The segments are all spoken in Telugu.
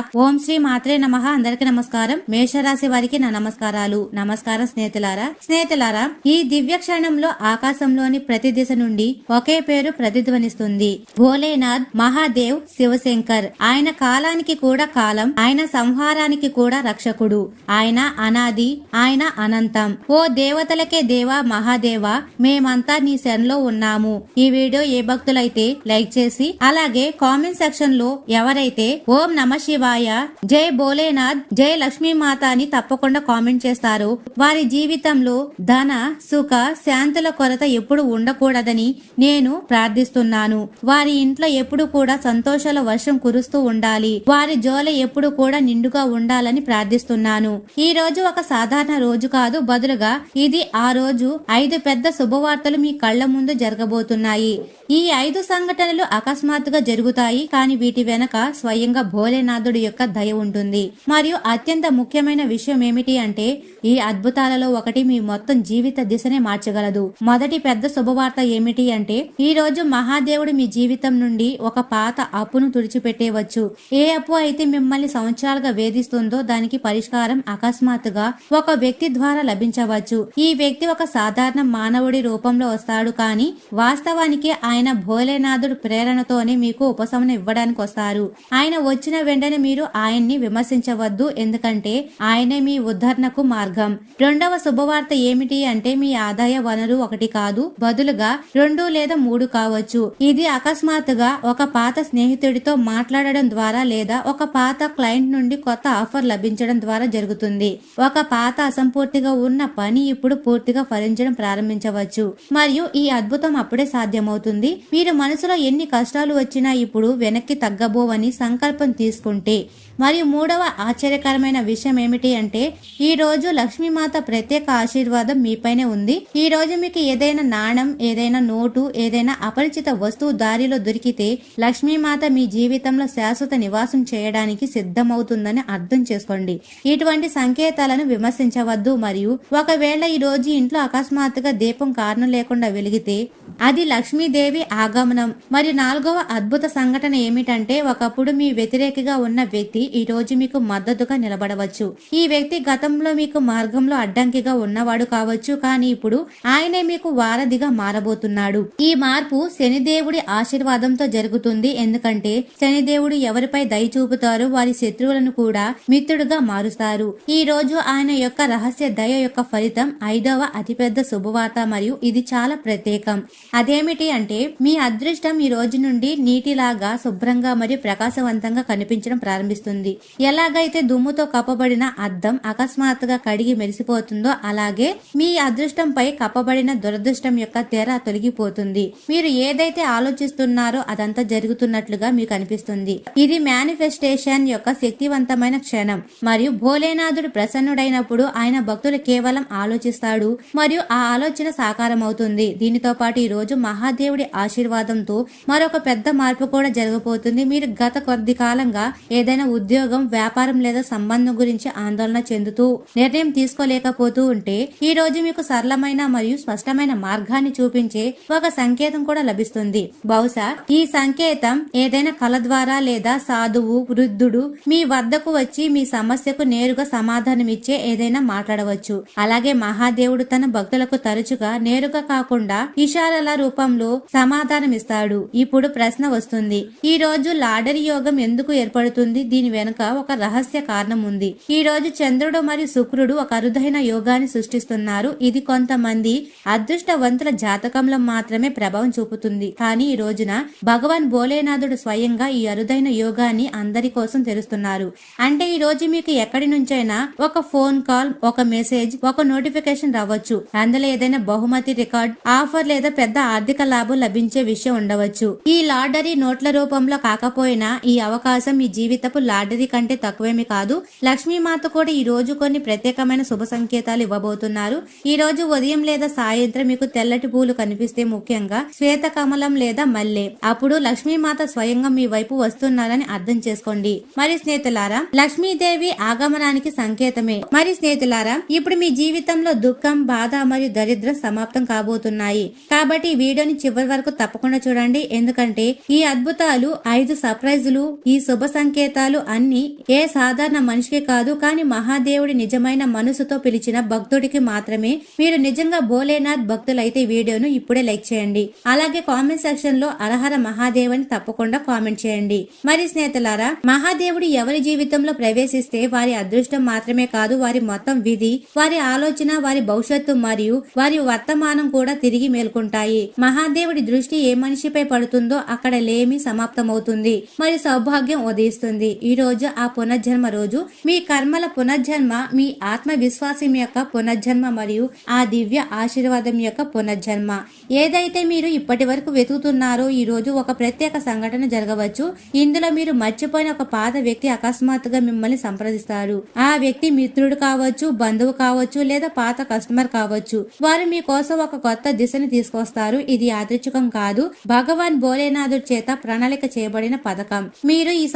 ఓం శ్రీ మాత్రే నమ. అందరికి నమస్కారం. మేషరాశి వారికి నా నమస్కారాలు. నమస్కారం స్నేహితులారా. స్నేహితులారా ఈ దివ్య క్షణంలో ఆకాశంలోని ప్రతి దిశ నుండి ఒకే పేరు ప్రతిధ్వనిస్తుంది. భోలేనాథ్ మహాదేవ్ శివశంకర్. ఆయన కాలానికి కూడా కాలం ఆయన సంహారానికి కూడా రక్షకుడు. ఆయన అనాది ఆయన అనంతం. ఓ దేవతలకే దేవా మహాదేవ మేమంతా నీ శరణలో ఉన్నాము. ఈ వీడియో ఏ భక్తులైతే లైక్ చేసి అలాగే కామెంట్ సెక్షన్లో ఎవరైతే ఓం నమ శివాయ జై భోలేనాథ్ జై లక్ష్మీమాత అని తప్పకుండా కామెంట్ చేస్తారు. వారి జీవితంలో ధన సుఖ శాంతుల కొరత ఎప్పుడు ఉండకూడదని నేను ప్రార్థిస్తున్నాను. వారి ఇంట్లో ఎప్పుడు కూడా సంతోషాల వర్షం కురుస్తూ ఉండాలి. వారి జోల ఎప్పుడు కూడా నిండుగా ఉండాలని ప్రార్థిస్తున్నాను. ఈ రోజు ఒక సాధారణ రోజు కాదు. బదులుగా ఇది ఆ రోజు ఐదు పెద్ద శుభవార్తలు మీ కళ్ళ ముందు జరగబోతున్నాయి. ఈ ఐదు సంఘటనలు అకస్మాత్తుగా జరుగుతాయి కానీ వీటి వెనక స్వయంగా భోలేనాథుడి యొక్క దయ ఉంటుంది. మరియు అత్యంత ముఖ్యమైన విషయం ఏమిటి అంటే ఈ అద్భుతాలలో ఒకటి మీ మొత్తం జీవిత దిశనే మార్చగలదు. మొదటి పెద్ద శుభవార్త ఏమిటి అంటే ఈ రోజు మహాదేవుడు మీ జీవితం నుండి ఒక పాత అప్పును తుడిచిపెట్టేవచ్చు. ఏ అప్పు అయితే మిమ్మల్ని సంవత్సరాలుగా వేధిస్తుందో దానికి పరిష్కారం అకస్మాత్తుగా ఒక వ్యక్తి ద్వారా లభించవచ్చు. ఈ వ్యక్తి ఒక సాధారణ మానవుడి రూపంలో వస్తాడు కానీ వాస్తవానికి ఆయన భోలేనాథుడు ప్రేరణతోనే మీకు ఉపశమనం ఇవ్వడానికి వస్తారు ఆయన వచ్చిన వెంటనే మీరు ఆయన్ని విమర్శించవద్దు ఎందుకంటే ఆయనే మీ ఉద్ధరణకు మార్గం. రెండవ శుభవార్త ఏమిటి అంటే మీ ఆదాయ వనరు ఒకటి కాదు బదులుగా రెండు లేదా మూడు కావచ్చు. ఇది అకస్మాత్తుగా ఒక పాత స్నేహితుడితో మాట్లాడడం ద్వారా లేదా ఒక పాత క్లయింట్ నుండి కొత్త ఆఫర్ లభించడం ద్వారా జరుగుతుంది. ఒక పాత అసంపూర్తిగా ఉన్న పని ఇప్పుడు పూర్తిగా ఫలించడం ప్రారంభించవచ్చు. మరియు ఈ అద్భుతం అప్పుడే సాధ్యమవుతుంది. మీరు మనసులో ఎన్ని కష్టాలు వచ్చినా ఇప్పుడు వెనక్కి తగ్గబోవని సంకల్పం తీసుకుంటే మరియు మూడవ ఆశ్చర్యకరమైన విషయం ఏమిటి అంటే ఈ రోజు లక్ష్మీమాత ప్రత్యేక ఆశీర్వాదం మీపైనే ఉంది. ఈ రోజు మీకు ఏదైనా నాణం ఏదైనా నోటు ఏదైనా అపరిచిత వస్తువు దారిలో దొరికితే లక్ష్మీమాత మీ జీవితంలో శాశ్వత నివాసం చేయడానికి సిద్ధమవుతుందని అర్థం చేసుకోండి. ఇటువంటి సంకేతాలను విమర్శించవద్దు. మరియు ఒకవేళ ఈ రోజు ఇంట్లో అకస్మాత్తుగా దీపం కారణం లేకుండా వెలిగితే అది లక్ష్మీదేవి ఆగమనం. మరియు నాలుగవ అద్భుత సంఘటన ఏమిటంటే ఒకప్పుడు మీ వ్యతిరేకగా ఉన్న వ్యక్తి ఈ రోజు మీకు మద్దతుగా నిలబడవచ్చు. ఈ వ్యక్తి గతంలో మీకు మార్గంలో అడ్డంకిగా ఉన్నవాడు కావచ్చు కానీ ఇప్పుడు ఆయనే మీకు వారధిగా మారబోతున్నాడు. ఈ మార్పు శనిదేవుడి ఆశీర్వాదంతో జరుగుతుంది. ఎందుకంటే శనిదేవుడు ఎవరిపై దయ చూపుతారో వారి శత్రువులను కూడా మిత్రుడుగా మారుస్తారు. ఈ రోజు ఆయన యొక్క రహస్య దయ యొక్క ఫలితం ఐదవ అతిపెద్ద శుభవార్త మరియు ఇది చాలా ప్రత్యేకం. అదేమిటి అంటే మీ అదృష్టం ఈ రోజు నుండి నీటిలాగా శుభ్రంగా మరియు ప్రకాశవంతంగా కనిపించడం ప్రారంభిస్తుంది. ఎలాగైతే దుమ్ముతో కప్పబడిన అద్దం అకస్మాత్తుగా కడిగి మెరిసిపోతుందో అలాగే మీ అదృష్టంపై కప్పబడిన దురదృష్టం యొక్క తెర తొలగిపోతుంది. మీరు ఏదైతే ఆలోచిస్తున్నారో అదంతా జరుగుతున్నట్లుగా మీకు అనిపిస్తుంది. ఇది మేనిఫెస్టేషన్ యొక్క శక్తివంతమైన క్షణం. మరియు భోలేనాథుడు ప్రసన్నుడైనప్పుడు ఆయన భక్తులు కేవలం ఆలోచిస్తాడు. మరియు ఆ ఆలోచన సాకారం అవుతుంది దీనితో పాటు ఈ రోజు మహాదేవుడి ఆశీర్వాదంతో మరొక పెద్ద మార్పు కూడా జరగబోతుంది. మీరు గత కొద్ది కాలంగా ఏదైనా ఉద్యోగం వ్యాపారం లేదా సంబంధం గురించి ఆందోళన చెందుతూ నిర్ణయం తీసుకోలేకపోతూ ఉంటే ఈ రోజు మీకు సరళమైన మరియు స్పష్టమైన మార్గాన్ని చూపించే ఒక సంకేతం కూడా లభిస్తుంది. బహుశా ఈ సంకేతం ఏదైనా కళ ద్వారా లేదా సాధువు వృద్ధుడు మీ వద్దకు వచ్చి మీ సమస్యకు నేరుగా సమాధానం ఇచ్చే ఏదైనా మాట్లాడవచ్చు. అలాగే మహాదేవుడు తన భక్తులకు తరచుగా నేరుగా కాకుండా ఇషారాల రూపంలో సమాధానం ఇస్తాడు ఇప్పుడు ప్రశ్న వస్తుంది ఈ రోజు లాడరీ యోగం ఎందుకు ఏర్పడుతుంది? దీని వెనుక ఒక రహస్య కారణం ఉంది. ఈ రోజు చంద్రుడు మరియు శుక్రుడు ఒక అరుదైన యోగాన్ని సృష్టిస్తున్నారు. ఇది కొంతమంది అదృష్టవంతుల జాతకంలో మాత్రమే ప్రభావం చూపుతుంది. కానీ ఈ రోజున భగవాన్ భోలేనాథుడు స్వయంగా ఈ అరుదైన యోగాన్ని అందరి కోసం తెరుస్తున్నారు. అంటే ఈ రోజు మీకు ఎక్కడి నుంచైనా ఒక ఫోన్ కాల్ ఒక మెసేజ్ ఒక నోటిఫికేషన్ రావచ్చు. అందులో ఏదైనా బహుమతి రికార్డ్ ఆఫర్ లేదా పెద్ద ఆర్థిక లాభం లభించే విషయం ఉండవచ్చు. ఈ లాటరీ నోట్ల రూపంలో కాకపోయినా ఈ అవకాశం మీ జీవితపు లాటరీ కంటే తక్కువేమీ కాదు. లక్ష్మీమాత కూడా ఈ రోజు కొన్ని ప్రత్యేకమైన శుభ సంకేతాలు ఇవ్వబోతున్నారు. ఈ రోజు ఉదయం లేదా సాయంత్రం మీకు తెల్లటి పూలు కనిపిస్తే ముఖ్యంగా శ్వేత కమలం లేదా మల్లె. అప్పుడు లక్ష్మీమాత స్వయంగా మీ వైపు వస్తున్నారని అర్థం చేసుకోండి. మరి స్నేహితులారా లక్ష్మీదేవి ఆగమనానికి సంకేతమే. మరి స్నేహితులారా ఇప్పుడు మీ జీవితంలో దుఃఖం బాధ మరియు దరిద్రం సమాప్తం కాబోతున్నాయి. కాబట్టి ఈ వీడియోని చివరి వరకు తప్పకుండా చూడండి. ఎందుకంటే ఈ అద్భుతాలు ఐదు సర్ప్రైజులు ఈ శుభ సంకేతాలు అన్ని ఏ సాధారణ మనిషికి కాదు కానీ మహాదేవుడి నిజమైన మనసుతో పిలిచిన భక్తుడికి మాత్రమే. మీరు నిజంగా భోలేనాథ్ భక్తులైతే ఈ వీడియోను ఇప్పుడే లైక్ చేయండి. అలాగే కామెంట్ సెక్షన్లో అరహర మహాదేవ్ అని తప్పకుండా కామెంట్ చేయండి. మరి స్నేహితులారా మహాదేవుడు ఎవరి జీవితంలో ప్రవేశిస్తే వారి అదృష్టం మాత్రమే కాదు వారి మొత్తం విధి వారి ఆలోచన వారి భవిష్యత్తు మరియు వారి వర్తమానం కూడా తిరిగి మేల్కొంటాయి. మహాదేవుడి దృష్టి ఏ మనిషిపై పడుతుందో అక్కడ లేమి సమాప్తమవుతుంది. మరి సౌభాగ్యం ఉదయిస్తుంది. ఈ రోజు ఆ పునర్జన్మ రోజు. మీ కర్మల పునర్జన్మ మీ ఆత్మవిశ్వాసం యొక్క పునర్జన్మ మరియు ఆ దివ్య ఆశీర్వాదం యొక్క పునర్జన్మ. ఏదైతే మీరు ఇప్పటి వరకు వెతుకుతున్నారో ఈ రోజు ఒక ప్రత్యేక సంఘటన జరగవచ్చు. ఇందులో మీరు మర్చిపోయిన ఒక పాత వ్యక్తి అకస్మాత్తుగా మిమ్మల్ని సంప్రదిస్తారు. ఆ వ్యక్తి మిత్రుడు కావచ్చు బంధువు కావచ్చు లేదా పాత కస్టమర్ కావచ్చు. వారు మీ కోసం ఒక కొత్త దిశను తీసుకొస్తారు. ఇది యాదృచ్ఛికం కాదు. భగవాన్ భోలేనాథుడి చేత ప్రణాళిక చేయబడిన పథకం. మీరు ఈ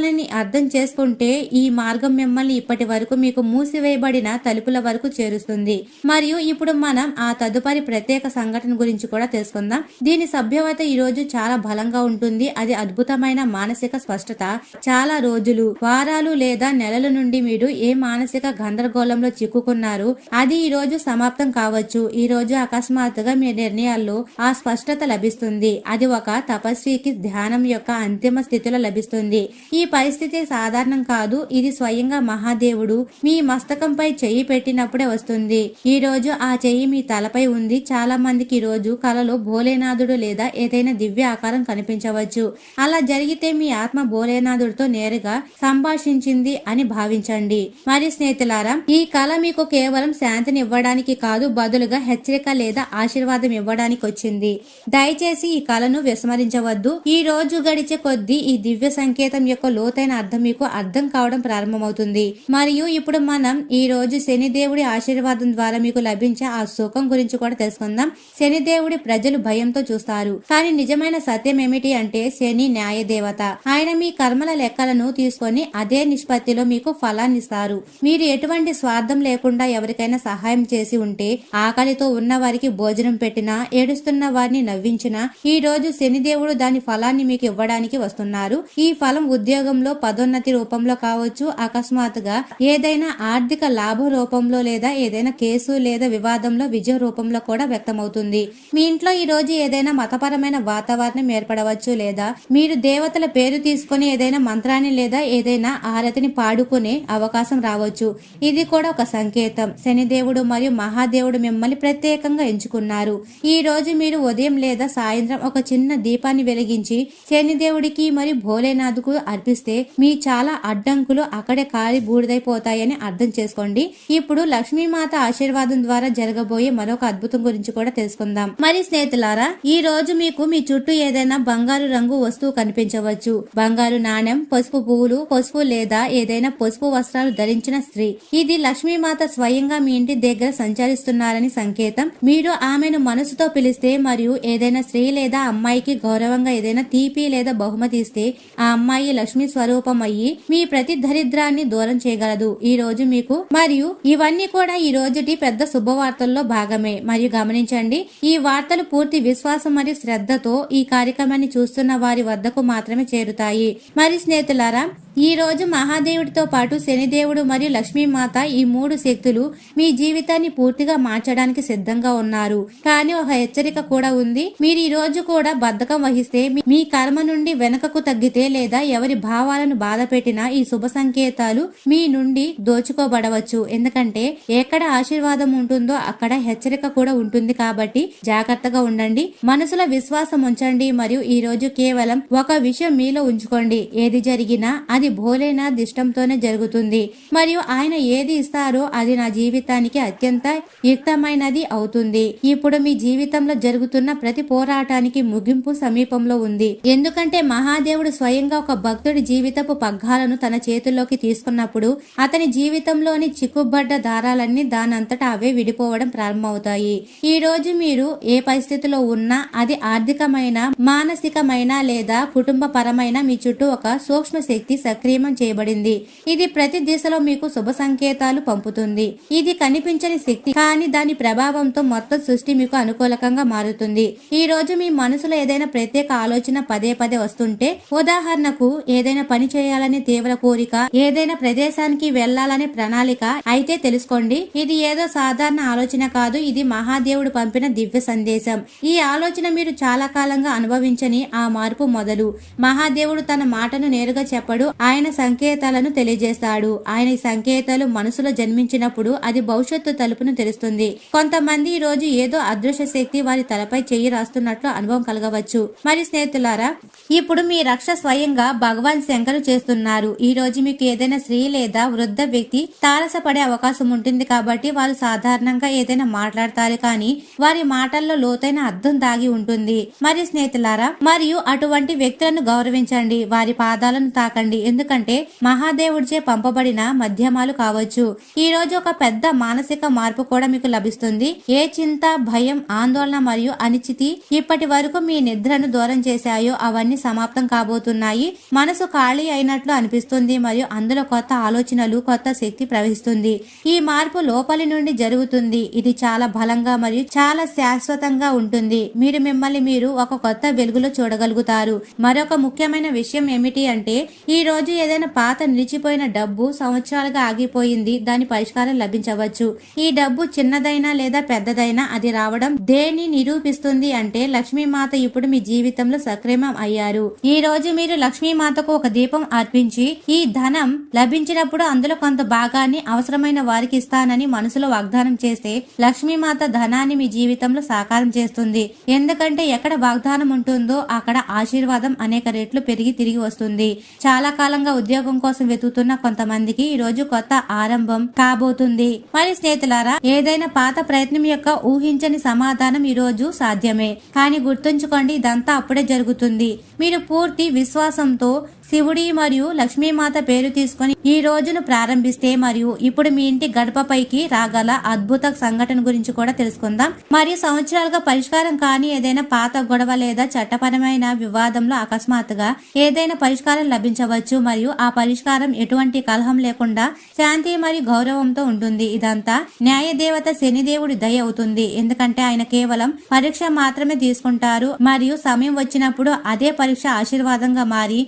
సంకేతాలని అర్థం చేసుకుంటే ఈ మార్గం మిమ్మల్ని ఇప్పటి వరకు మీకు మూసివేయబడిన తలుపుల వరకు చేరుస్తుంది. మరియు ఇప్పుడు మనం ఆ తదుపరి ప్రత్యేక సంఘటన గురించి కూడా తెలుసుకుందాం. దీని సభ్యవత ఈ రోజు చాలా బలంగా ఉంటుంది. అది అద్భుతమైన మానసిక స్పష్టత. చాలా రోజులు వారాలు లేదా నెలల నుండి మీరు ఏ మానసిక గందరగోళంలో చిక్కుకున్నారు అది ఈ రోజు సమాప్తం కావచ్చు. ఈ రోజు అకస్మాత్తుగా మీ నిర్ణయాల్లో ఆ స్పష్టత లభిస్తుంది. అది ఒక తపస్వికి ధ్యానం యొక్క అంతిమ స్థితిలో లభిస్తుంది. ఈ పరిస్థితి సాధారణం కాదు. ఇది స్వయంగా మహాదేవుడు మీ మస్తకంపై చెయ్యి పెట్టినప్పుడే వస్తుంది. ఈ రోజు ఆ చెయ్యి మీ తలపై ఉంది. చాలా మందికి ఈ రోజు కలలో భోలేనాథుడు లేదా ఏదైనా దివ్య ఆకారం కనిపించవచ్చు. అలా జరిగితే మీ ఆత్మ భోలేనాథుడితో నేరుగా సంభాషించింది అని భావించండి. మరి స్నేహితులారా ఈ కళ మీకు కేవలం శాంతిని ఇవ్వడానికి కాదు బదులుగా హెచ్చరిక లేదా ఆశీర్వాదం ఇవ్వడానికి వచ్చింది. దయచేసి ఈ కళను విస్మరించవద్దు. ఈ రోజు గడిచే కొద్దీ ఈ దివ్య సంకేతం యొక్క లోతైన అర్థం మీకు అర్థం కావడం ప్రారంభమవుతుంది. మరియు ఇప్పుడు మనం ఈ రోజు శనిదేవుడి ఆశీర్వాదం ద్వారా మీకు లభించే ఆ సుఖం గురించి కూడా తెలుసుకుందాం. శనిదేవుడి ప్రజలు భయంతో చూస్తారు. కానీ నిజమైన సత్యం ఏమిటి అంటే శని న్యాయ దేవత ఆయన మీ కర్మల లెక్కలను తీసుకొని అదే నిష్పత్తిలో మీకు ఫలాన్ని ఇస్తారు. మీరు ఎటువంటి స్వార్థం లేకుండా ఎవరికైనా సహాయం చేసి ఉంటే ఆకలితో ఉన్న వారికి భోజనం పెట్టినా ఏడుస్తున్న వారిని నవ్వించినా ఈ రోజు శనిదేవుడు దాని ఫలాన్ని మీకు ఇవ్వడానికి వస్తున్నారు. ఈ ఫలం ఉద్యోగంలో పదోన్నతి రూపంలో కావచ్చు అకస్మాత్తుగా ఏదైనా ఆర్థిక లాభ రూపంలో లేదా ఏదైనా కేసు లేదా వివాదంలో విజయ రూపంలో కూడా వ్యక్తమవుతుంది. మీ ఇంట్లో ఈ రోజు ఏదైనా మతపరమైన వాతావరణం ఏర్పడవచ్చు లేదా మీరు దేవతల పేరు తీసుకొని ఏదైనా మంత్రాన్ని లేదా ఏదైనా ఆరతిని పాడుకునే అవకాశం రావచ్చు. ఇది కూడా ఒక సంకేతం. శనిదేవుడు మరియు మహాదేవుడు మిమ్మల్ని ప్రత్యేకంగా ఎంచుకున్నారు. ఈ రోజు మీరు ఉదయం లేదా సాయంత్రం ఒక చిన్న దీపాన్ని వెలిగించి శనిదేవుడికి మరియు భోలేనాథ్కు తప్పిస్తే మీ చాలా అడ్డంకులు అక్కడే కాలి బూడిదైపోతాయని అర్థం చేసుకోండి. ఇప్పుడు లక్ష్మీమాత ఆశీర్వాదం ద్వారా జరగబోయే మరొక అద్భుతం గురించి కూడా తెలుసుకుందాం. మరి స్నేహితులారా ఈ రోజు మీకు మీ చుట్టూ ఏదైనా బంగారు రంగు వస్తువు కనిపించవచ్చు. బంగారు నాణెం పసుపు పువ్వులు పసుపు లేదా ఏదైనా పసుపు వస్త్రాలు ధరించిన స్త్రీ. ఇది లక్ష్మీమాత స్వయంగా మీ ఇంటి దగ్గర సంచరిస్తున్నారని సంకేతం. మీరు ఆమెను మనసుతో పిలిస్తే మరియు ఏదైనా స్త్రీ లేదా అమ్మాయికి గౌరవంగా ఏదైనా తీపి లేదా బహుమతి ఇస్తే ఆ అమ్మాయి లక్ష్మీ స్వరూపం అయ్యి మీ ప్రతి దరిద్రాన్ని దూరం చేయగలదు. ఈ రోజు మీకు మరియు ఇవన్నీ కూడా ఈ రోజుటి పెద్ద శుభవార్తల్లో భాగమే. మరియు గమనించండి ఈ వార్తలు పూర్తి విశ్వాసం మరియు శ్రద్ధతో ఈ కార్యక్రమాన్ని చూస్తున్న వారి వద్దకు మాత్రమే చేరుతాయి. మరి స్నేహితులారా ఈ రోజు మహాదేవుడితో పాటు శనిదేవుడు మరియు లక్ష్మీమాత ఈ మూడు శక్తులు మీ జీవితాన్ని పూర్తిగా మార్చడానికి సిద్ధంగా ఉన్నారు. కానీ ఒక హెచ్చరిక కూడా ఉంది. మీరు ఈ రోజు కూడా బద్ధకం వహిస్తే మీ- మీ కర్మ నుండి వెనకకు తగ్గితే లేదా ఎవరి భావాలను బాధ పెట్టినా ఈ శుభ సంకేతాలు మీ నుండి దోచుకోబడవచ్చు. ఎందుకంటే ఎక్కడ ఆశీర్వాదం ఉంటుందో అక్కడ హెచ్చరిక కూడా ఉంటుంది కాబట్టి జాగ్రత్తగా ఉండండి. మనసులో విశ్వాసం ఉంచండి. మరియు ఈ రోజు కేవలం ఒక విషయం మీలో ఉంచుకోండి. ఏది జరిగినా అది భోలేనాథ్ ఇష్టంతోనే జరుగుతుంది. మరియు ఆయన ఏది ఇస్తారో అది నా జీవితానికి అత్యంత యుక్తమైనది అవుతుంది. ఇప్పుడు మీ జీవితంలో జరుగుతున్న ప్రతి పోరాటానికి ముగింపు సమీపంలో ఉంది. ఎందుకంటే మహాదేవుడు స్వయంగా ఒక భక్తుడి జీవితపు పగ్గాలను తన చేతుల్లోకి తీసుకున్నప్పుడు అతని జీవితంలోని చిక్కుబడ్డ దారాలన్నీ దానంతటా అవే విడిపోవడం ప్రారంభమవుతాయి. ఈ రోజు మీరు ఏ పరిస్థితిలో ఉన్నా అది ఆర్థికమైన మానసికమైన లేదా కుటుంబ పరమైన మీ చుట్టూ ఒక సూక్ష్మ శక్తి సక్రియం చేయబడింది. ఇది ప్రతి దిశలో మీకు శుభ సంకేతాలు పంపుతుంది. ఇది కనిపించని శక్తి కానీ దాని ప్రభావంతో మొత్తం సృష్టి మీకు అనుకూలకంగా మారుతుంది. ఈ రోజు మీ మనసులో ఏదైనా ప్రత్యేక ఆలోచన పదే పదే వస్తుంటే ఉదాహరణకు ఏదైనా పని చేయాలనే తీవ్ర కోరిక ఏదైనా ప్రదేశానికి వెళ్ళాలనే ప్రణాళిక అయితే తెలుసుకోండి. ఇది ఏదో సాధారణ ఆలోచన కాదు ఇది మహాదేవుడు పంపిన దివ్య సందేశం. ఈ ఆలోచన మీరు చాలా కాలంగా అనుభవించని ఆ మార్పు మొదలు. మహాదేవుడు తన మాటను నేరుగా చెప్పడు ఆయన సంకేతాలను తెలియజేస్తాడు. ఆయన సంకేతాలు మనసులో జన్మించినప్పుడు అది భవిష్యత్తు తలుపును తెరుస్తుంది. కొంతమంది ఈ రోజు ఏదో అదృశ్య శక్తి వారి తలపై చెయ్యి రాస్తున్నట్లు అనుభవం కలగవచ్చు. మరి స్నేహితులారా ఇప్పుడు మీ రక్ష స్వయంగా భగవాన్ శంకరు చేస్తున్నారు. ఈ రోజు మీకు ఏదైనా స్త్రీ లేదా వృద్ధ వ్యక్తి తారసపడే అవకాశం ఉంటుంది కాబట్టి వారు సాధారణంగా ఏదైనా మాట్లాడతారు కానీ వారి మాటల్లో లోతైన అర్థం దాగి ఉంటుంది. మరి స్నేహితులారా మరియు అటువంటి వ్యక్తులను గౌరవించండి. వారి పాదాలను తాకండి. ఎందుకంటే మహాదేవుడిచే పంపబడిన మధ్యమాలు కావచ్చు. ఈ రోజు ఒక పెద్ద మానసిక మార్పు కూడా మీకు లభిస్తుంది. ఏ చింత భయం ఆందోళన మరియు అనిశ్చితి ఇప్పటి వరకు మీ నిద్రను దూరం చేశాయో అవన్నీ సమాప్తం కాబోతున్నాయి. మనసు ఖాళీ అయినట్లు అనిపిస్తుంది మరియు అందులో కొత్త ఆలోచనలు కొత్త శక్తి ప్రవహిస్తుంది. ఈ మార్పు లోపలి నుండి జరుగుతుంది. ఇది చాలా బలంగా మరియు చాలా శాశ్వతంగా ఉంటుంది. మీరు మిమ్మల్ని మీరు ఒక కొత్త వెలుగులో చూడగలుగుతారు. మరొక ముఖ్యమైన విషయం ఏమిటి అంటే ఈ రోజు ఏదైనా పాత నిలిచిపోయిన డబ్బు సంవత్సరాలుగా ఆగిపోయింది దాని పరిష్కారం లభించవచ్చు. ఈ డబ్బు చిన్నదైనా లేదా పెద్దదైనా అది రావడం దేన్ని నిరూపిస్తుంది అంటే లక్ష్మీమాత ఇప్పుడు మీ జీవితంలో సక్రమం అయ్యారు. ఈ రోజు మీరు లక్ష్మీమాతకు ఒక దీపం అర్పించి ఈ ధనం లభించినప్పుడు అందులో కొంత భాగాన్ని అవసరమైన వారికి ఇస్తానని మనసులో వాగ్దానం చేస్తే లక్ష్మీమాత ధనాన్ని మీ జీవితంలో సాకారం చేస్తుంది. ఎందుకంటే ఎక్కడ వాగ్దానం ఉంటుందో అక్కడ ఆశీర్వాదం అనేక రెట్లు పెరిగి తిరిగి వస్తుంది. చాలా కాలం కాలంగా ఉద్యోగం కోసం వెతుకుతున్న కొంతమందికి ఈ రోజు కొత్త ఆరంభం కాబోతుంది. మరి స్నేహితులారా ఏదైనా పాత ప్రయత్నం యొక్క ఊహించని సమాధానం ఈ రోజు సాధ్యమే. కానీ గుర్తుంచుకోండి ఇదంతా అప్పుడే జరుగుతుంది. మీరు పూర్తి విశ్వాసంతో శివుడి మరియు లక్ష్మీమాత పేరు తీసుకొని ఈ రోజును ప్రారంభిస్తే మరియు ఇప్పుడు మీ ఇంటి గడపపైకి రాగల అద్భుత సంఘటన గురించి కూడా తెలుసుకుందాం. మరియు సంవత్సరాలుగా పరిష్కారం కాని ఏదైనా పాత గొడవ లేదా చట్టపరమైన వివాదంలో అకస్మాత్తుగా ఏదైనా పరిష్కారం లభించవచ్చు మరియు ఆ పరిష్కారం ఎటువంటి కలహం లేకుండా శాంతి మరియు గౌరవంతో ఉంటుంది. ఇదంతా న్యాయ దేవత శనిదేవుడి దయ అవుతుంది. ఎందుకంటే ఆయన కేవలం పరీక్ష మాత్రమే తీసుకుంటారు మరియు సమయం వచ్చినప్పుడు అదే పరీక్ష ఆశీర్వాదంగా మారి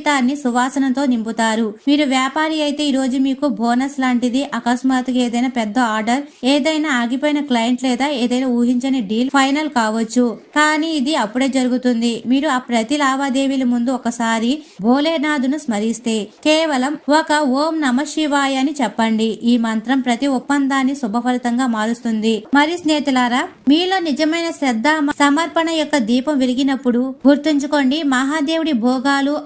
జీవితాన్ని సువాసనతో నింపుతారు. మీరు వ్యాపారి అయితే ఈ రోజు మీకు బోనస్ లాంటిది అకస్మాత్తుగా ఏదైనా పెద్ద ఆర్డర్ ఏదైనా ఆగిపోయిన క్లయింట్ లేదా ఏదైనా ఊహించని డీల్ ఫైనల్ కావచ్చు. కానీ ఇది అప్పుడే జరుగుతుంది. మీరు ఆ ప్రతి లావాదేవీల ముందు ఒకసారి భోలేనాథును స్మరిస్తే కేవలం ఒక ఓం నమ శివాయ అని చెప్పండి. ఈ మంత్రం ప్రతి ఒప్పందాన్ని శుభఫలితంగా మారుస్తుంది. మరి స్నేహితులారా మీలో నిజమైన శ్రద్ధ సమర్పణ యొక్క దీపం వెలిగినప్పుడు గుర్తుంచుకోండి మహాదేవుడి భోగాలు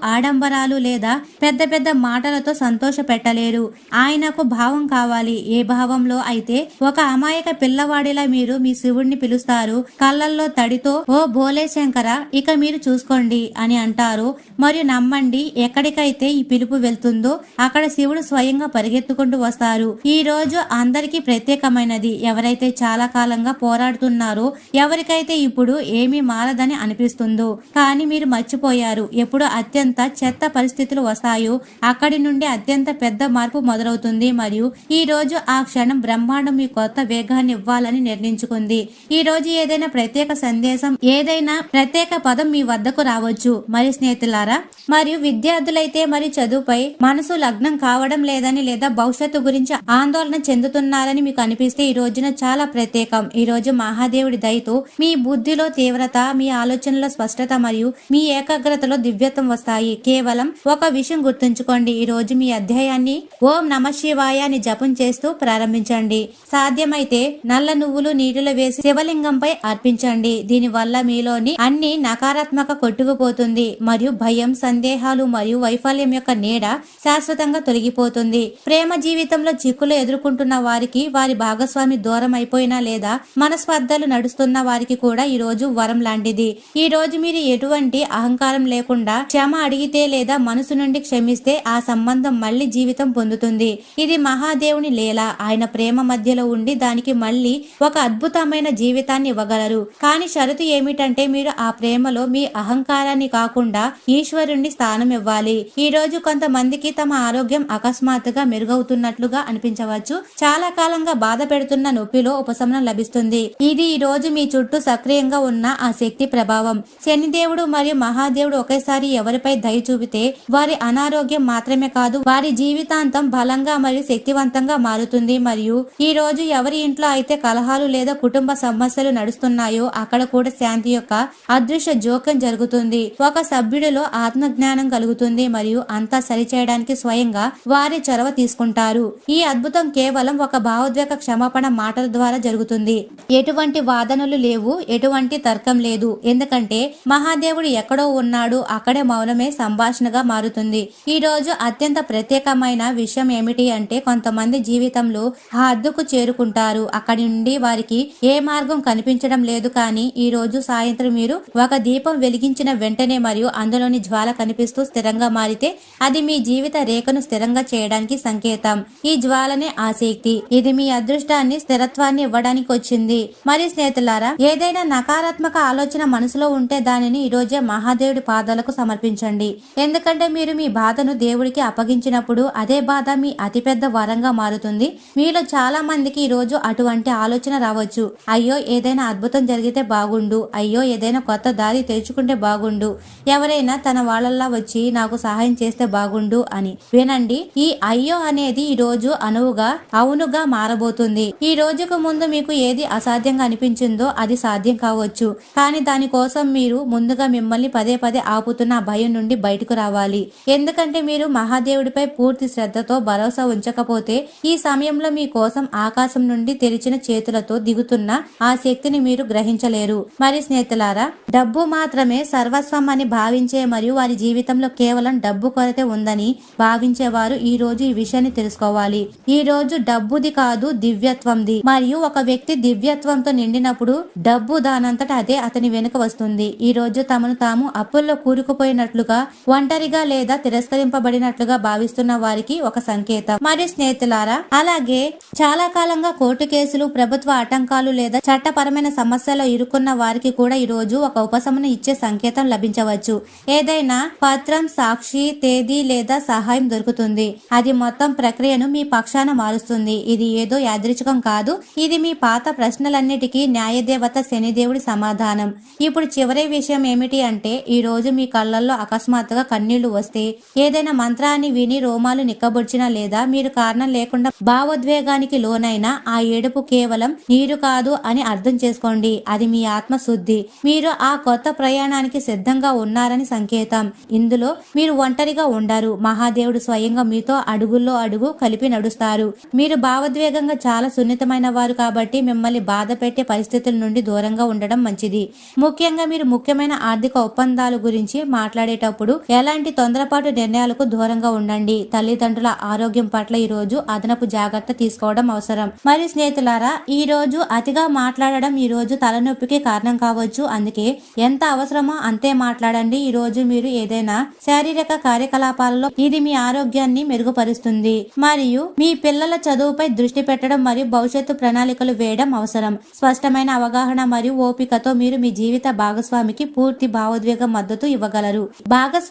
ఆడంబరాలు లేదా పెద్ద పెద్ద మాటలతో సంతోష పెట్టలేరు ఆయనకు భావం కావాలి. ఏ భావంలో అయితే ఒక అమాయక పిల్లవాడిలా మీరు మీ శివుడిని పిలుస్తారు కళ్ళల్లో తడితో ఓ భోలే శంకర ఇక మీరు చూసుకోండి అని అంటారు. మరియు నమ్మండి ఎక్కడికైతే ఈ పిలుపు వెళ్తుందో అక్కడ శివుడు స్వయంగా పరిగెత్తుకుంటూ వస్తారు. ఈ రోజు అందరికీ ప్రత్యేకమైనది. ఎవరైతే చాలా కాలంగా పోరాడుతున్నారో ఎవరికైతే ఇప్పుడు ఏమీ మారదని అనిపిస్తుందో కానీ మీరు మర్చిపోయారు. ఎప్పుడు అత్యంత చెత్త పరిస్థితులు వస్తాయో అక్కడి నుండి అత్యంత పెద్ద మార్పు మొదలవుతుంది. మరియు ఈ రోజు ఆ క్షణం బ్రహ్మాండం మీ కొత్త వేగాన్ని ఇవ్వాలని నిర్ణయించుకుంది. ఈ రోజు ఏదైనా ప్రత్యేక సందేశం ఏదైనా ప్రత్యేక పదం మీ వద్దకు రావచ్చు. మరి స్నేహితులారా మరియు విద్యార్థులైతే మరి చదువుపై మనసు లగ్నం కావడం లేదని లేదా భవిష్యత్తు గురించి ఆందోళన చెందుతున్నారని మీకు అనిపిస్తే ఈ రోజున చాలా ప్రత్యేకం. ఈ రోజు మహాదేవుడి దయతో మీ బుద్ధిలో తీవ్రత మీ ఆలోచనలో స్పష్టత మరియు మీ ఏకాగ్రతలో దివ్యత్వం వస్తాయి. కేవలం ఒక విషయం గుర్తుంచుకోండి. ఈ రోజు మీ అధ్యాయాన్ని ఓం నమ శివాయ అని జపం చేస్తూ ప్రారంభించండి. సాధ్యమైతే నల్ల నువ్వులు నీటిలో వేసి శివలింగంపై అర్పించండి. దీని వల్ల మీలోని అన్ని నకారాత్మక కొట్టుకుపోతుంది మరియు భయం సందేహాలు మరియు వైఫల్యం యొక్క నీడ శాశ్వతంగా తొలగిపోతుంది. ప్రేమ జీవితంలో చిక్కులు ఎదుర్కొంటున్న వారికి వారి భాగస్వామి దూరం అయిపోయినా లేదా మనస్పర్ధలు నడుస్తున్న వారికి కూడా ఈ రోజు వరం లాంటిది. ఈ రోజు మీరు ఎటువంటి అహంకారం లేకుండా క్షమ అడిగితే లేదా మనసు నుండి క్షమిస్తే ఆ సంబంధం మళ్ళీ జీవితం పొందుతుంది. ఇది మహాదేవుని లీల. ఆయన ప్రేమ మధ్యలో ఉండి దానికి మళ్ళీ ఒక అద్భుతమైన జీవితాన్ని ఇవ్వగలరు. కానీ షరతు ఏమిటంటే మీరు ఆ ప్రేమలో మీ అహంకారాన్ని కాకుండా ఈశ్వరుణ్ణి స్థానం ఇవ్వాలి. ఈ రోజు కొంతమందికి తమ ఆరోగ్యం అకస్మాత్తుగా మెరుగవుతున్నట్లుగా అనిపించవచ్చు. చాలా కాలంగా బాధ పెడుతున్న నొప్పిలో ఉపశమనం లభిస్తుంది. ఇది ఈ రోజు మీ చుట్టూ సక్రియంగా ఉన్న ఆ శక్తి ప్రభావం. శనిదేవుడు మరియు మహాదేవుడు ఒకేసారి ఎవరిపై దయ చూపితే వారి అనారోగ్యం మాత్రమే కాదు వారి జీవితాంతం బలంగా మరియు శక్తివంతంగా మారుతుంది. మరియు ఈ రోజు ఎవరి ఇంట్లో అయితే కలహాలు లేదా కుటుంబ సమస్యలు నడుస్తున్నాయో అక్కడ కూడా శాంతి యొక్క అదృశ్య జోక్యం జరుగుతుంది. ఒక సభ్యుడిలో ఆత్మజ్ఞానం కలుగుతుంది మరియు అంతా సరిచేయడానికి స్వయంగా వారి చొరవ తీసుకుంటారు. ఈ అద్భుతం కేవలం ఒక భావోద్వేగ క్షమాపణ మాటల ద్వారా జరుగుతుంది. ఎటువంటి వాదనలు లేవు ఎటువంటి తర్కం లేదు. ఎందుకంటే మహాదేవుడు ఎక్కడో ఉన్నాడు అక్కడే మౌనమే సంభాషణగా మారుతుంది. ఈ రోజు అత్యంత ప్రత్యేకమైన విషయం ఏమిటి అంటే కొంతమంది జీవితంలో ఆ అద్దుకు చేరుకుంటారు. అక్కడి నుండి వారికి ఏ మార్గం కనిపించడం లేదు కానీ ఈ రోజు సాయంత్రం మీరు ఒక దీపం వెలిగించిన వెంటనే మరియు అందులోని జ్వాల కనిపిస్తూ స్థిరంగా మారితే అది మీ జీవిత రేఖను స్థిరంగా చేయడానికి సంకేతం. ఈ జ్వాలనే ఆసక్తి. ఇది మీ అదృష్టాన్ని స్థిరత్వాన్ని ఇవ్వడానికి వచ్చింది. మరి స్నేహితులారా ఏదైనా నకారాత్మక ఆలోచన మనసులో ఉంటే దానిని ఈ రోజే మహాదేవుడి పాదాలకు సమర్పించండి. ఎందుకంటే మీరు మీ బాధను దేవుడికి అప్పగించినప్పుడు అదే బాధ మీ అతిపెద్ద వరంగా మారుతుంది. మీలో చాలా మందికి ఈ రోజు అటువంటి ఆలోచన రావచ్చు. అయ్యో ఏదైనా అద్భుతం జరిగితే బాగుండు. అయ్యో ఏదైనా కొత్త దారి తెరుచుకుంటే బాగుండు. ఎవరైనా తన వాళ్ళల్లా వచ్చి నాకు సహాయం చేస్తే బాగుండు అని. వినండి ఈ అయ్యో అనేది ఈ రోజు అనువుగా అవునుగా మారబోతుంది. ఈ రోజుకు ముందు మీకు ఏది అసాధ్యంగా అనిపించిందో అది సాధ్యం కావచ్చు. కానీ దానికోసం మీరు ముందుగా మిమ్మల్ని పదే పదే ఆపుతున్న భయం నుండి బయట బయటకు రావాలి? ఎందుకంటే మీరు మహాదేవుడిపై పూర్తి శ్రద్ధతో భరోసా ఉంచకపోతే ఈ సమయంలో మీ కోసం ఆకాశం నుండి తెరిచిన చేతులతో దిగుతున్న ఆ శక్తిని మీరు గ్రహించలేరు. మరి స్నేహితులారా డబ్బు మాత్రమే సర్వస్వం అని భావించే మరియు వారి జీవితంలో కేవలం డబ్బు కొరత ఉందని భావించేవారు ఈ రోజు ఈ విషయాన్ని తెలుసుకోవాలి. ఈ రోజు డబ్బుది కాదు దివ్యత్వంది. మరియు ఒక వ్యక్తి దివ్యత్వంతో నిండినప్పుడు డబ్బు దానంతట అదే అతని వెనుక వస్తుంది. ఈ రోజు తమను తాము అప్పుల్లో కూరుకుపోయినట్లుగా ఒంటరిగా లేదా తిరస్కరింపబడినట్లుగా భావిస్తున్న వారికి ఒక సంకేతం. మరియు స్నేహితులారా అలాగే చాలా కాలంగా కోర్టు కేసులు ప్రభుత్వ ఆటంకాలు లేదా చట్టపరమైన సమస్యలో ఇరుక్కున్న వారికి కూడా ఈ రోజు ఒక ఉపశమనం ఇచ్చే సంకేతం లభించవచ్చు. ఏదైనా పత్రం సాక్షి తేదీ లేదా సహాయం దొరుకుతుంది. అది మొత్తం ప్రక్రియను మీ పక్షాన మారుస్తుంది. ఇది ఏదో యాదృచ్ఛికం కాదు. ఇది మీ పాత ప్రశ్నలన్నిటికీ న్యాయదేవత శనిదేవుడి సమాధానం. ఇప్పుడు చివరి విషయం ఏమిటి అంటే ఈ రోజు మీ కళ్ళల్లో అకస్మాత్తుగా కన్నీళ్ళు వస్తే ఏదైనా మంత్రాన్ని విని రోమాలు నిక్కబొడిచినా లేదా మీరు కారణం లేకుండా భావోద్వేగానికి లోనైనా ఆ ఏడుపు కేవలం నీరు కాదు అని అర్థం చేసుకోండి. అది మీ ఆత్మ శుద్ధి మీరు ఆ కొత్త ప్రయాణానికి సిద్ధంగా ఉన్నారని సంకేతం. ఇందులో మీరు ఒంటరిగా ఉండరు. మహాదేవుడు స్వయంగా మీతో అడుగుల్లో అడుగు కలిపి నడుస్తారు. మీరు భావోద్వేగంగా చాలా సున్నితమైన వారు కాబట్టి మిమ్మల్ని బాధ పెట్టే పరిస్థితుల నుండి దూరంగా ఉండడం మంచిది. ముఖ్యంగా మీరు ముఖ్యమైన ఆర్థిక ఒప్పందాల గురించి మాట్లాడేటప్పుడు ఎలాంటి తొందరపాటు నిర్ణయాలకు దూరంగా ఉండండి. తల్లిదండ్రుల ఆరోగ్యం పట్ల ఈ రోజు అదనపు జాగ్రత్త తీసుకోవడం అవసరం. మరి స్నేహితులారా ఈ రోజు అతిగా మాట్లాడడం ఈ రోజు తలనొప్పికి కారణం కావచ్చు. అందుకే ఎంత అవసరమో అంతే మాట్లాడండి. ఈ రోజు మీరు ఏదైనా శారీరక కార్యకలాపాలలో ఇది మీ ఆరోగ్యాన్ని మెరుగుపరుస్తుంది. మరియు మీ పిల్లల చదువుపై దృష్టి పెట్టడం మరియు భవిష్యత్తు ప్రణాళికలు వేయడం అవసరం. స్పష్టమైన అవగాహన మరియు ఓపికతో మీరు మీ జీవిత భాగస్వామికి పూర్తి భావోద్వేగ మద్దతు ఇవ్వగలరు.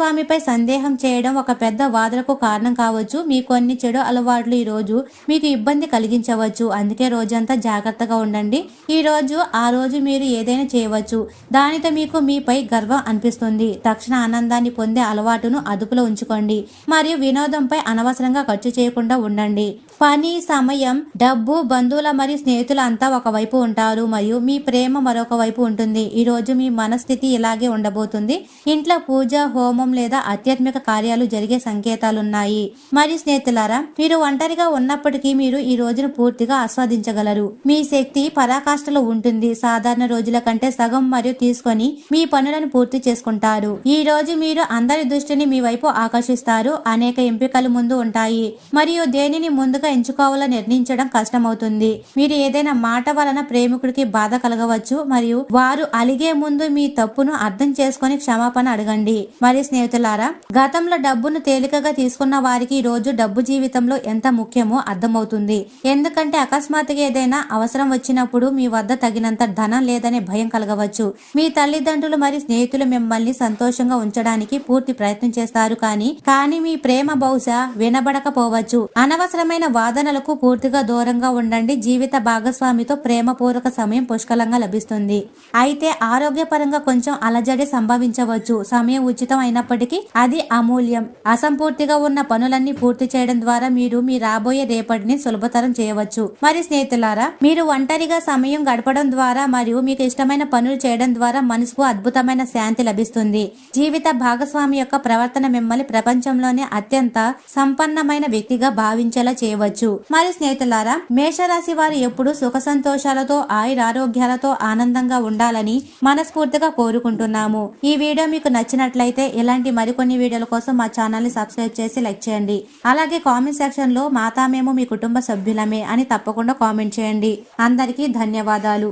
స్వామిపై సందేహం చేయడం ఒక పెద్ద వాదనకు కారణం కావచ్చు. మీ కొన్ని చెడు అలవాట్లు ఈ రోజు మీకు ఇబ్బంది కలిగించవచ్చు. అందుకే రోజంతా జాగ్రత్తగా ఉండండి. ఈ రోజు ఆ రోజు మీరు ఏదైనా చేయవచ్చు. దానితో మీకు మీపై గర్వం అనిపిస్తుంది. తక్షణ ఆనందాన్ని పొందే అలవాటును అదుపులో ఉంచుకోండి. మరియు వినోదంపై అనవసరంగా ఖర్చు చేయకుండా ఉండండి. పని సమయం డబ్బు బంధువుల మరియు స్నేహితులు అంతా ఒకవైపు ఉంటారు. మరియు మీ ప్రేమ మరొక వైపు ఉంటుంది. ఈ రోజు మీ మనస్థితి ఇలాగే ఉండబోతుంది. ఇంట్లో పూజ హోమం లేదా ఆధ్యాత్మిక కార్యాలు జరిగే సంకేతాలున్నాయి. మరియు స్నేహితులారా మీరు ఒంటరిగా ఉన్నప్పటికీ మీరు ఈ రోజును పూర్తిగా ఆస్వాదించగలరు. మీ శక్తి పరాకాష్ఠలో ఉంటుంది. సాధారణ రోజుల కంటే సగం మరియు తీసుకొని మీ పనులను పూర్తి చేసుకుంటారు. ఈ రోజు మీరు అందరి దృష్టిని మీ వైపు ఆకర్షిస్తారు. అనేక ఎంపికలు ముందు ఉంటాయి. మరియు దేనిని ముందుగా ఎంచుకోవాలో నిర్ణయించడం కష్టమవుతుంది. మీరు ఏదైనా మాట వలన ప్రేమికుడికి బాధ కలగవచ్చు. మరియు వారు అలిగే ముందు మీ తప్పును అర్థం చేసుకొని క్షమాపణ అడగండి. మరి స్నేహితులారా గతంలో డబ్బును తేలికగా తీసుకున్న వారికి ఈ రోజు డబ్బు జీవితంలో ఎంత ముఖ్యమో అర్థమవుతుంది. ఎందుకంటే అకస్మాత్తుగా ఏదైనా అవసరం వచ్చినప్పుడు మీ వద్ద తగినంత ధనం లేదనే భయం కలగవచ్చు. మీ తల్లిదండ్రులు మరియు స్నేహితులు మిమ్మల్ని సంతోషంగా ఉంచడానికి పూర్తి ప్రయత్నం చేస్తారు కానీ కానీ మీ ప్రేమ బహుశా వినబడకపోవచ్చు. అనవసరమైన వాదనలకు పూర్తిగా దూరంగా ఉండండి. జీవిత భాగస్వామితో ప్రేమపూర్వక సమయం పుష్కలంగా లభిస్తుంది. అయితే ఆరోగ్యపరంగా కొంచెం అలజడి సంభవించవచ్చు. సమయం ఉచితం అయినప్పటికీ అది అమూల్యం. అసంపూర్తిగా ఉన్న పనులన్నీ పూర్తి చేయడం ద్వారా మీరు మీ రాబోయే రేపటిని సులభతరం చేయవచ్చు. మరి స్నేహితులారా మీరు ఒంటరిగా సమయం గడపడం ద్వారా మరియు మీకు ఇష్టమైన పనులు చేయడం ద్వారా మనసుకు అద్భుతమైన శాంతి లభిస్తుంది. జీవిత భాగస్వామి యొక్క ప్రవర్తన మిమ్మల్ని ప్రపంచంలోనే అత్యంత సంపన్నమైన వ్యక్తిగా భావించేలా చేయవచ్చు. మరి స్నేహితులారా మేషరాశి వారు ఎప్పుడు సుఖ సంతోషాలతో ఆయురారోగ్యాలతో ఆనందంగా ఉండాలని మనస్ఫూర్తిగా కోరుకుంటున్నాము. ఈ వీడియో మీకు నచ్చినట్లయితే ఇలాంటి మరికొన్ని వీడియోల కోసం మా ఛానల్ని సబ్స్క్రైబ్ చేసి లైక్ చేయండి. అలాగే కామెంట్ సెక్షన్లో మాతా మేము మీ కుటుంబ సభ్యులమే అని తప్పకుండా కామెంట్ చేయండి. అందరికీ ధన్యవాదాలు.